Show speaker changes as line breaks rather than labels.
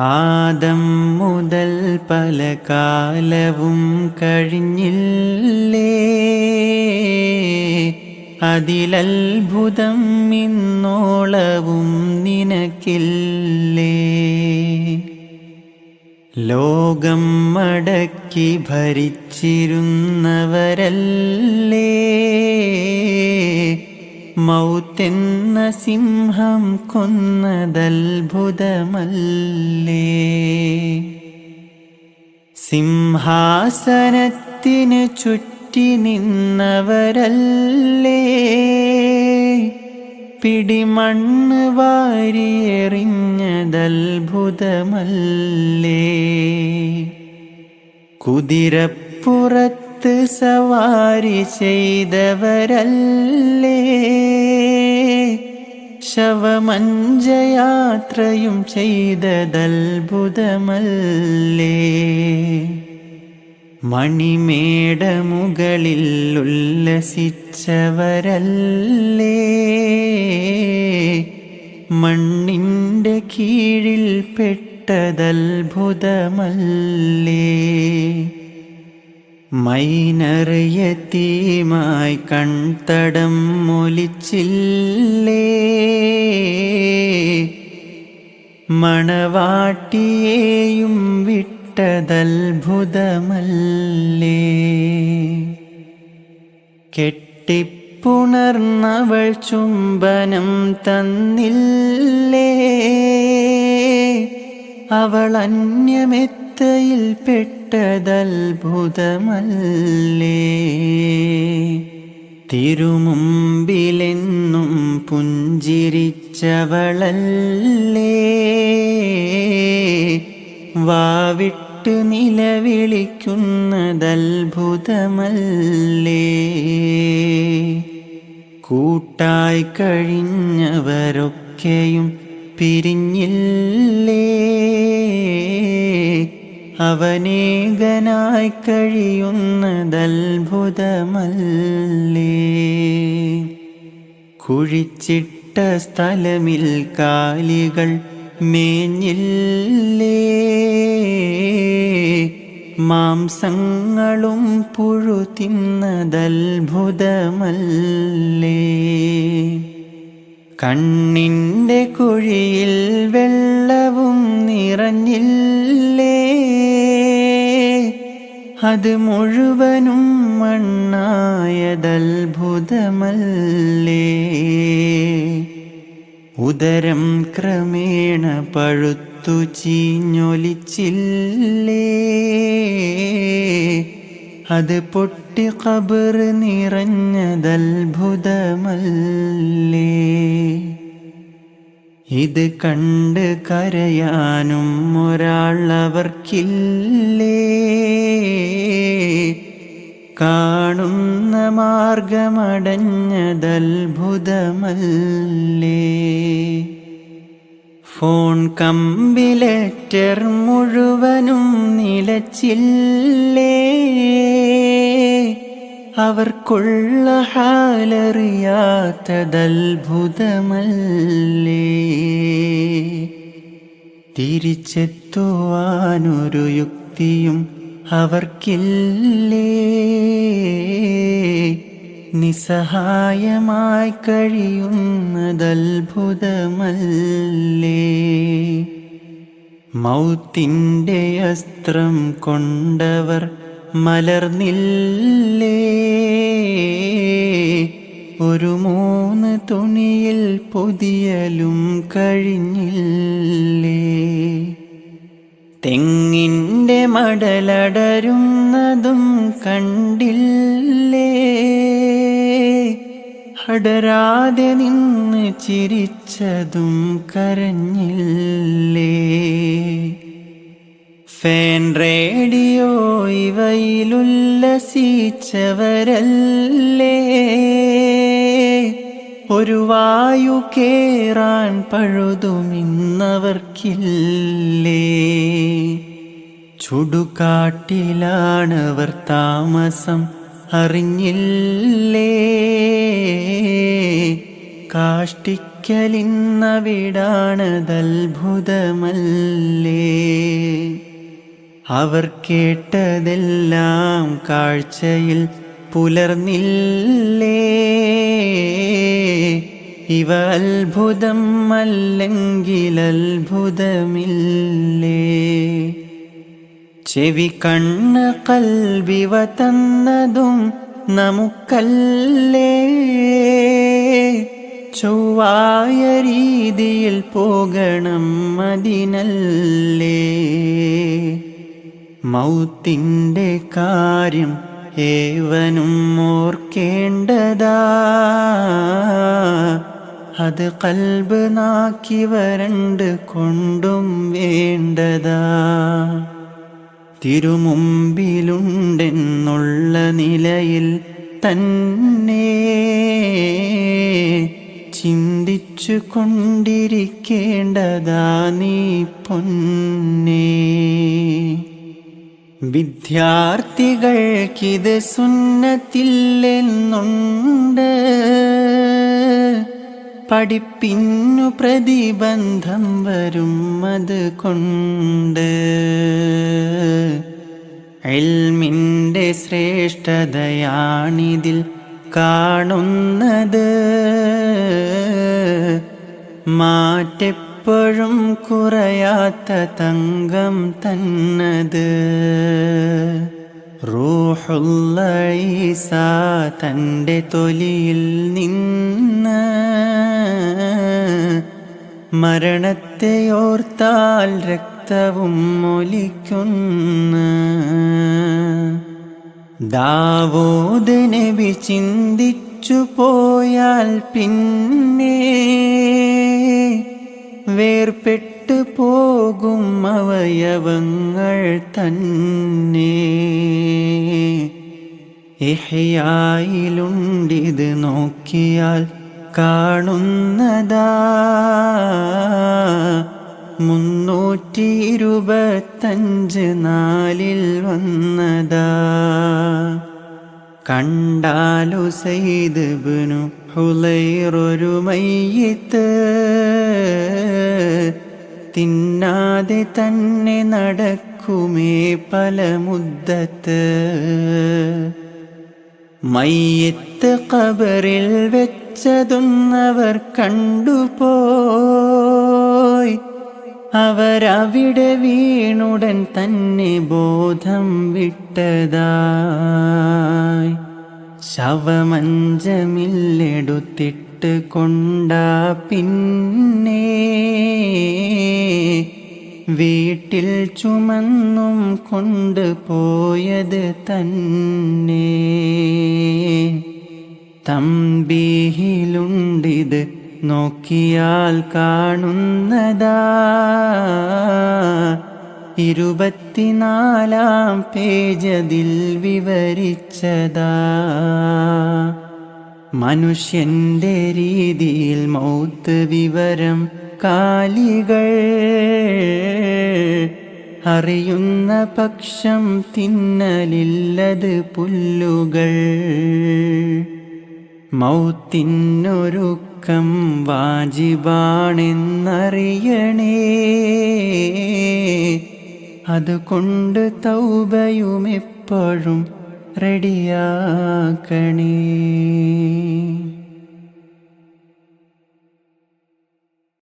ആദം മുതൽ പല കാലവും കഴിഞ്ഞില്ലേ? അതിലത്ഭുതം ഇന്നോളവും നിനക്കില്ലേ? ലോകം മടക്കി ഭരിച്ചിരുന്നവരല്ലേ? മൗത്തെന്ന സിംഹം കൊന്നതത്ഭുതമല്ലേ? സിംഹാസനത്തിന് ചുറ്റി നിന്നവരല്ലേ? പിടിമണ്ണ് വാരിയെറിഞ്ഞതത്ഭുതമല്ലേ? കുതിരപ്പുറത്ത് സവാരി ചെയ്തവരല്ലേ? ശവമഞ്ചയാത്രയും ചെയ്തതത്ഭുതമല്ലേ? മണിമേട മുകളിൽ ഉല്ലസിച്ചവരല്ലേ മണ്ണിന്റെ കീഴിൽ പെട്ടതത്ഭുതമല്ലേ മൈനറിയത്തീമായി കൺതടം മൊലിച്ചില്ലേ മണവാട്ടിയെയും വിട്ടതത്ഭുതമല്ലേ? കെട്ടിപ്പുണർന്നവൾ ചുംബനം തന്നില്ലേ? അവൾ അന്യമെത്തയിൽ പെട്ടതത്ഭുതമല്ലേ തിരുമുമ്പിലെന്നും പുഞ്ചിരിച്ചവളല്ലേ? വാവിട്ട് നിലവിളിക്കുന്നതത്ഭുതമല്ലേ? കൂട്ടായി കഴിഞ്ഞവരൊക്കെയും പിരിഞ്ഞില്ലേ? അവനേകനായി കഴിയുന്നതത്ഭുതമല്ലേ? കുഴിച്ചിട്ട സ്ഥലമിൽ കാലികൾ മേഞ്ഞില്ലേ? മാംസങ്ങളും പുഴു തിന്നതത്ഭുതമല്ലേ? കണ്ണിന്റെ കുഴിയിൽ വെള്ളവും നിറഞ്ഞില്ലേ. അത് മുഴുവനും മണ്ണായതത്ഭുതമല്ലേ? ഉദരം ക്രമേണ പഴുത്തു ചീഞ്ഞൊലിച്ചില്ലേ? അത് പൊട്ടി കബർ നിറഞ്ഞതത്ഭുതമല്ലേ? ഇത് കണ്ട് കരയാനും ഒരാൾ അവർക്കില്ലേ കാണുന്ന മാർഗമടഞ്ഞതത്ഭുതമല്ലേ? ഫോൺ കമ്പിലേറ്റർ മുഴുവനും നിലച്ചില്ലേ? അവർക്കുള്ള ഹാലറിയാത്തതത്ഭുതമല്ലേ? തിരിച്ചെത്തുവാനൊരു യുക്തിയും അവർക്കില്ലേ? നിസ്സഹായമായി കഴിയുന്നതത്ഭുതമല്ലേ? മൗത്തിന്റെ അസ്ത്രം കൊണ്ടവർ മലർന്നില്ലേ? ഒരു മൂന്ന് തുണിയിൽ പൊതിയലും കഴിഞ്ഞില്ലേ? തെങ്ങിന്റെ മടലടരുന്നതും കണ്ടില്ലേ? അടരാതെ നിന്ന് ചിരിച്ചതും കരഞ്ഞില്ലേ? ഫേൻ ഇവയിലുല്ലസിച്ചവരല്ലേ ഒരു വായു കേറാൻ പഴുതുമിന്നവർക്കില്ലേ? ചുടുകാട്ടിലാണവർ താമസം അറിഞ്ഞില്ലേ? കാഷ്ടിക്കലിന്നവിടാണതത്ഭുതമല്ലേ? അവർ കേട്ടതെല്ലാം കാഴ്ചയിൽ പുലർന്നില്ലേ? ഇവ അത്ഭുതം അല്ലെങ്കിൽ അത്ഭുതമില്ലേ? ചെവി കണ്ണ് കൽവിവ തന്നതും നമുക്കല്ലേ? ചൊവ്വായ രീതിയിൽ പോകണം അതിനല്ലേ? മൗത്തിന്റെ കാര്യം ഏവനും ഓർക്കേണ്ടതാ. അത് കൽബ് നാക്കി വരണ്ട് കൊണ്ടും വേണ്ടതാ. തിരുമുമ്പിലുണ്ടെന്നുള്ള നിലയിൽ തന്നെ ചിന്തിച്ചു കൊണ്ടിരിക്കേണ്ടതാ നീ പൊന്നേ. വിദ്യാർത്ഥികൾക്കിത് സുന്നത്തില്ലെന്നുണ്ട്. പഠിപ്പിന്നു പ്രതിബന്ധം വരും അത് കൊണ്ട് എൽമിന്റെ ശ്രേഷ്ഠതയാണിതിൽ കാണുന്നത്. മാറ്റെപ്പോഴും കുറയാത്ത തങ്കം തന്നത്. റൂഹുള്ള തന്റെ തൊലിയിൽ നിന്ന് മരണത്തെ ഓർത്താൽ രക്തവും ഒലിക്കുന്നു. ദാവോദനവി ചിന്തിച്ചു പോയാൽ പിന്നെ വേർപെട്ടു പോകും അവയവങ്ങൾ തന്നെ. ഇഹയായിലുണ്ടിത് നോക്കിയാൽ കാണുന്നതാ. മുന്നൂറ്റി ഇരുപത്തഞ്ച് നാലിൽ വന്നതാ. കണ്ടാലു സൈദ്ബിനു ഹുലൈറൊരു മയ്യത്ത്. തിന്നാതെ തന്നെ നടക്കുമേ പല മുദ്ദത്ത്. മയ്യത്ത് കബറിൽ വെച്ചതൊന്നവർ കണ്ടുപോയി. അവരവിടെ വീണുടൻ തന്നെ ബോധം വിട്ടതായി ശവമഞ്ചമില്ലെടുത്തിട്ട് കൊണ്ടാ പിന്നെ വീട്ടിൽ ചുമന്നും കൊണ്ടുപോയത് തന്നെ. തമ്പിയിലുണ്ടിത് നോക്കിയാൽ കാണുന്നതാ. ഇരുപത്തിനാലാം പേജതിൽ വിവരിച്ചതാ. മനുഷ്യന്റെ രീതിയിൽ മൗത്ത് വിവരം കാലികൾ അറിയുന്ന പക്ഷം തിന്നലില്ലത് പുല്ലുകൾ. മൗത്തിനൊരുക്കം വാജിബാണെന്നറിയണേ. അതുകൊണ്ട് തൗബയും എപ്പോഴും റെഡിയാക്കണേ.